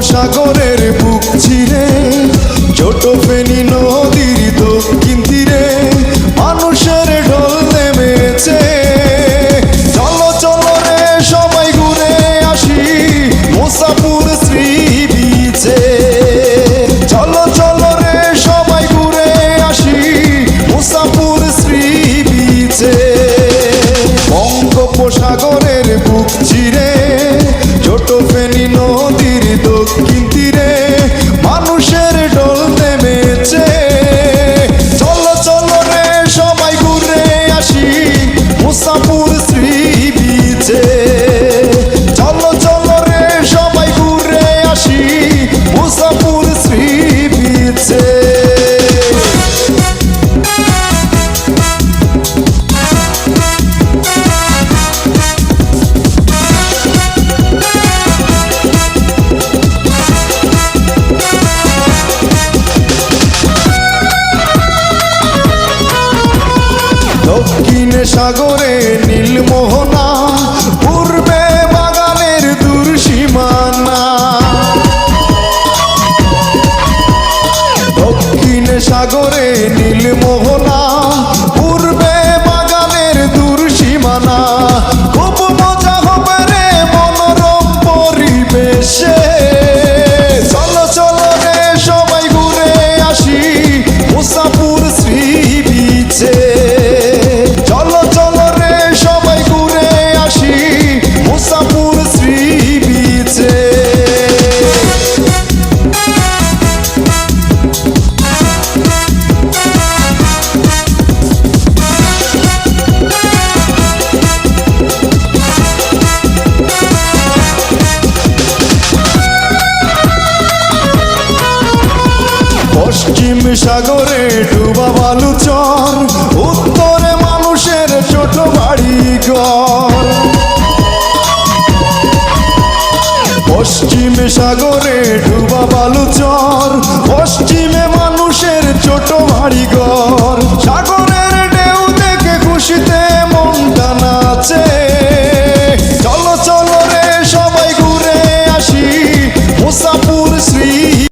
বঙ্গোপসাগরের বুক চিরে ছোট ফেনী নদীর দক্ষিণ তীরে মানুষের ঢল নেমেছে। চলো চলো রে, সবাই ঘুরে আসি মুসাপুর দক্ষিণ তীরে মানুষের ডোল নেমেছে চলো চলো রে সবাই ঘুরে আসি। মুসাপুর শ্রী বিচে। দক্ষিণে সাগরে নীলমোহনা পূর্বে বাগানের দূর সীমানা। দক্ষিণ সাগরে নীলমোহনা পশ্চিম সাগরে ডুবা বালু চর উত্তরে মানুষের ছোট বাড়ি ঘর পশ্চিম সাগরে ডুবা বালু চর পশ্চিমে